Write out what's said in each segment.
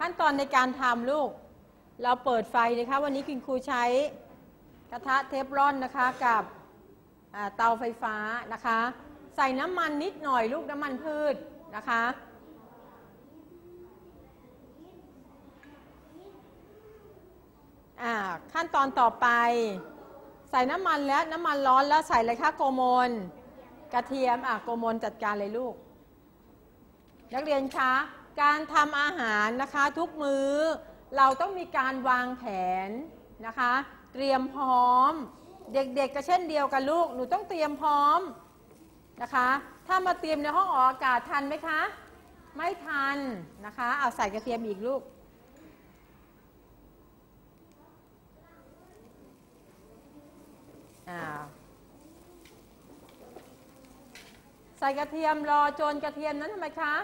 ขั้นตอนในการทำลูก เราเปิดไฟนะคะ วันนี้คุณครูใช้กระทะเทฟลอนนะคะกับเตาไฟฟ้านะคะ ใส่น้ำมันนิดหน่อยลูกน้ำมันพืชนะคะขั้นตอนต่อไป ใส่น้ำมันแล้วน้ำมันร้อนแล้วใส่อะไรคะโกโมลกระเทียมอะโกโมลจัดการเลยลูก นักเรียนคะ การทำอาหารนะคะทุกมื้อ เราต้องมีการวางแผนนะคะ เตรียมพร้อม เด็กๆก็เช่นเดียวกันลูกหนูต้องเตรียมพร้อมนะคะ ถ้ามาเตรียมในห้องออกอากาศทันไหมคะ ไม่ทันนะคะเอาใส่กระเทียมอีกลูกอ่าใส่กระเทียมรอจนกระเทียมนั้นทำไมคะ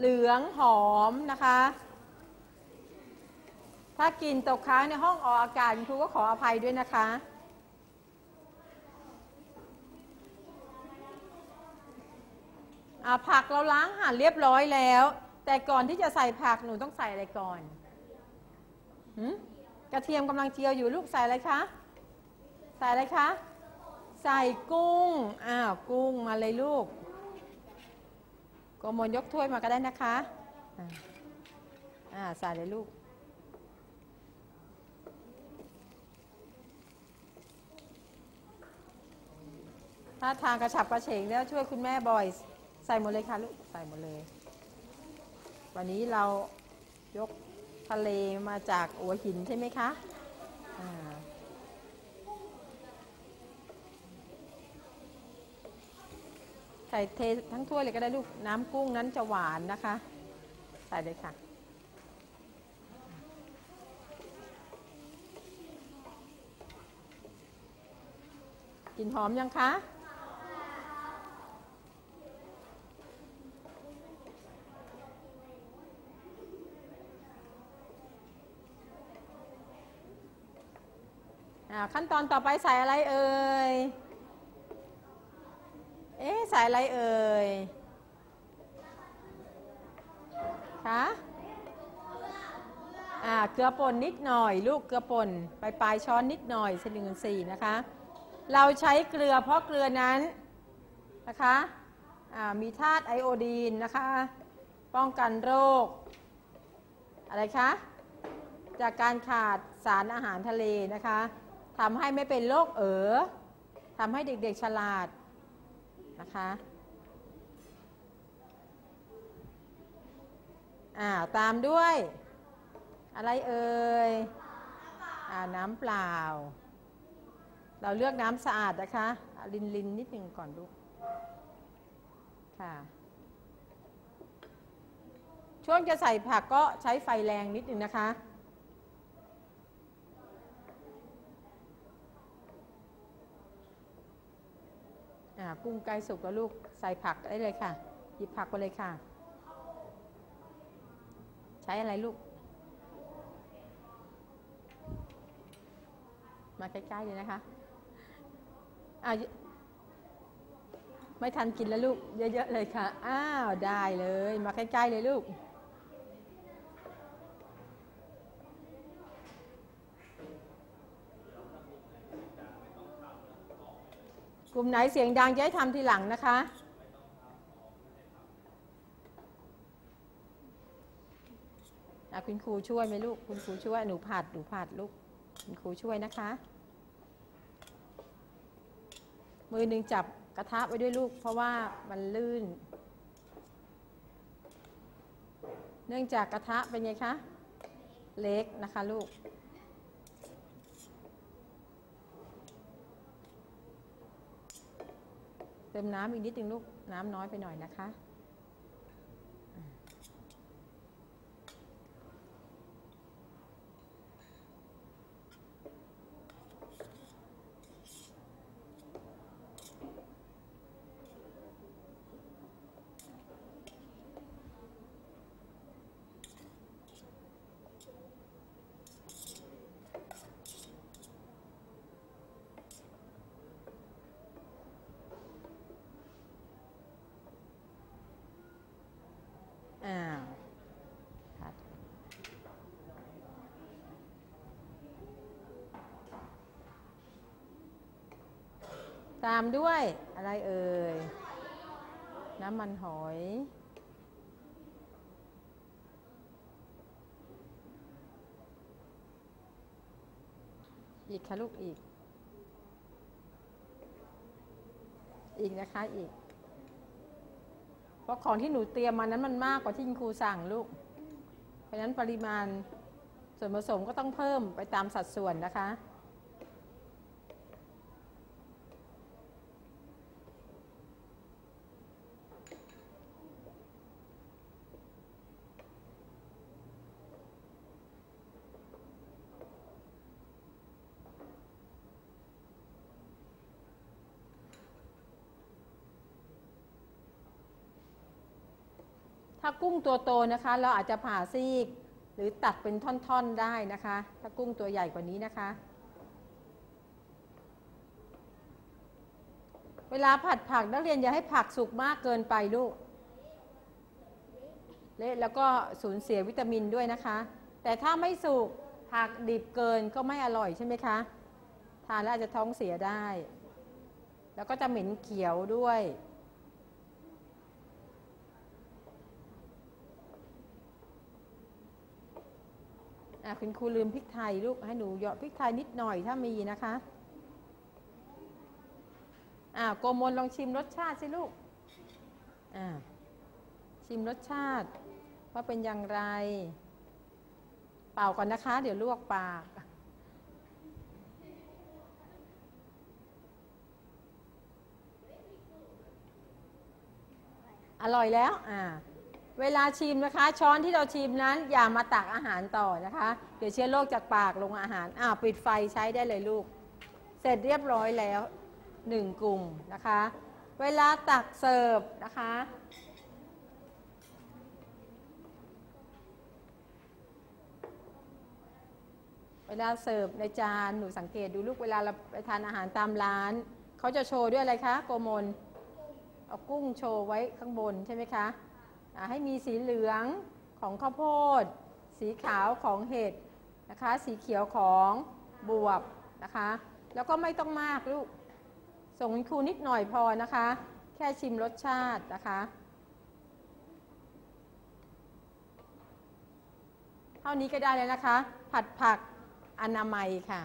เหลืองหอมนะคะ ถ้ากลินตกค้างในห้องออกอากาศคุณครูก็ขออภัยด้วยนะคะอ่าผักเราล้างหั่นเรียบร้อยแล้ว แต่ก่อนที่จะใส่ผักหนูต้องใส่อะไรก่อนหืมกระเทียมกำลังเจียวอยู่ลูกใส่อะไรคะ ใส่อะไรคะ ใส่กุ้ง อ้าว กุ้งมาเลยลูก โกมลยกถ้วยมาก็ได้นะคะอ่าอ่าใส่เลยลูก ถ้าทางกระฉับกระเฉงแล้วช่วยคุณแม่บ่อย ใส่หมดเลยค่ะลูก ใส่หมดเลย วันนี้เรายกทะเลมาจากหัวหินใช่ไหมคะ อ่า ใส่เททั้งถ้วยเลยก็ได้ลูกน้ำกุ้งนั้นจะหวานนะคะ ใส่เลยค่ะกลินหอมยังคะอ่าขั้นตอนต่อไปใส่อะไรเอ่ย เอ๊ะใส่อะไรเอ่ยคะอ่าเกลือป่นนิดหน่อย ลูกเกลือป่นปลายปลายช้อนนิดหน่อยหนึ่งสี่นะคะ เราใช้เกลือเพราะเกลือนั้นนะคะอ่ามีธาตุไอโอดีนนะคะ ป้องกันโรค อะไรคะ จากการขาดสารอาหารทะเลนะคะทำให้ไม่เป็นโรคเอ๋อทำให้เด็กๆฉลาด นะคะอ่าตามด้วย อะไรเอ่ยอ่าน้ำเปล่า เราเลือกน้ำสะอาดนะคะอะลินลินนิดหนึ่งก่อนลูกค่ะ ช่วงจะใส่ผักก็ใช้ไฟแรงนิดหนึ่งนะคะ กุ้งใกล้สุกแล้วลูกใส่ผักได้เลยค่ะ หยิบผักไปเลยค่ะ ใช้อะไรลูก มาใกล้ๆเลยนะคะอาไม่ทันกินแล้วลูก เยอะๆเลยค่ะ อ้าว ได้เลย มาใกล้ๆเลยลูก กลุ่มไหนเสียงดังจะให้ทำทีหลังนะคะ คุณครูช่วยไหมลูก คุณครูช่วย หนูผัด หนูผัดลูก คุณครูช่วยนะคะ มือหนึ่งจับกระทะไว้ด้วยลูก เพราะว่ามันลื่น เนื่องจากกระทะเป็นไงคะ เล็กนะคะลูก เติมน้ำอีกนิดนึงลูกน้ำน้อยไปหน่อยนะคะ ตามด้วยอะไรเอ่ย น้ำมันหอย อีกค่ะลูกอีก อีกนะคะอีก เพราะของที่หนูเตรียมมานั้นมันมากกว่าที่คุณครูสั่งลูก เพราะฉะนั้นปริมาณส่วนผสมก็ต้องเพิ่มไปตามสัดส่วนนะคะ ถ้ากุ้งตัวโตนะคะ เราอาจจะผ่าซีก หรือตัดเป็นท่อนๆได้นะคะ ถ้ากุ้งตัวใหญ่กว่านี้นะคะ เวลาผัดผักนักเรียนอย่าให้ผักสุกมากเกินไปลูกเละแล้วก็สูญเสียวิตามินด้วยนะคะ แต่ถ้าไม่สุกผักดิบเกินก็ไม่อร่อยใช่ไหมคะทานแล้วอาจจะท้องเสียได้ แล้วก็จะเหม็นเขียวด้วย อะคุณครูลืมพริกไทยลูกให้หนูเหยาะพริกไทยนิดหน่อยถ้ามีนะคะอ่าโกมลลองชิมรสชาติสิลูกอ่าชิมรสชาติว่าเป็นอย่างไร เป่าก่อนนะคะ เดี๋ยวลวกปากอร่อยแล้ว อ่า เวลาชิมนะคะ ช้อนที่เราชิมนั้น อย่ามาตักอาหารต่อนะคะ เดี๋ยวเชื้อโรคจากปากลงอาหารอ้าปิดไฟใช้ได้เลยลูก เสร็จเรียบร้อยแล้วหนึ่งกลุ่มนะคะ เวลาตักเสิร์ฟนะคะ เวลาเสิร์ฟในจานหนูสังเกตดูลูกเวลาเราไปทานอาหารตามร้าน เขาจะโชว์ด้วยอะไรคะโกมลเอากุ้งโชว์ไว้ข้างบนใช่ไหมคะ ให้มีสีเหลืองของข้าวโพด สีขาวของเห็ดนะคะ สีเขียวของบวบนะคะ แล้วก็ไม่ต้องมากลูก ส่งคุณครูนิดหน่อยพอนะคะ แค่ชิมรสชาตินะคะ เท่านี้ก็ได้เลยนะคะ ผัดผักอนามัยค่ะ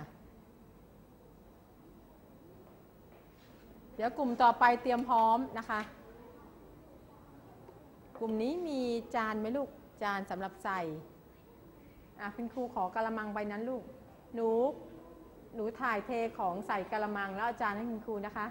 เดี๋ยวกลุ่มต่อไปเตรียมพร้อมนะคะ กลุ่มนี้มีจานไหมลูกจานสำหรับใส่อะคุณครูขอกระมังใบนั้นลูก หนู หนูถ่ายเทของใส่กระมังแล้วอาจานให้คุณครูนะคะ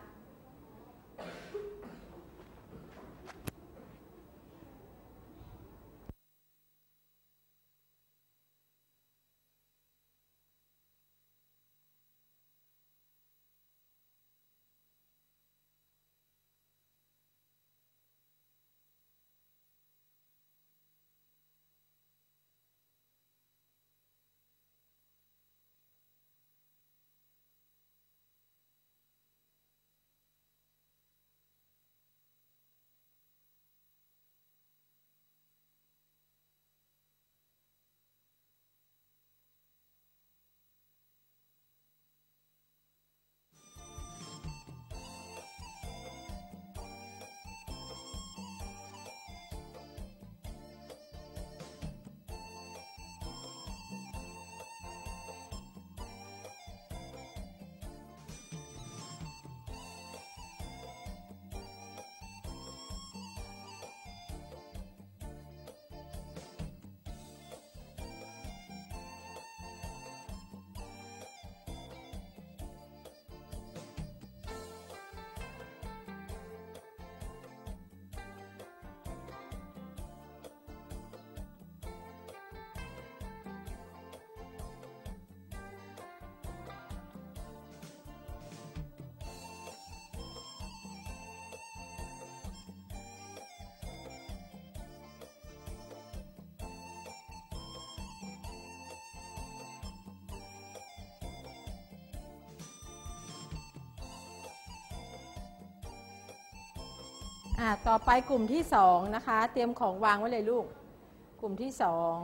อะต่อไปกลุ่มที่สองนะคะ เตรียมของวางไว้เลยลูก กลุ่มที่สอง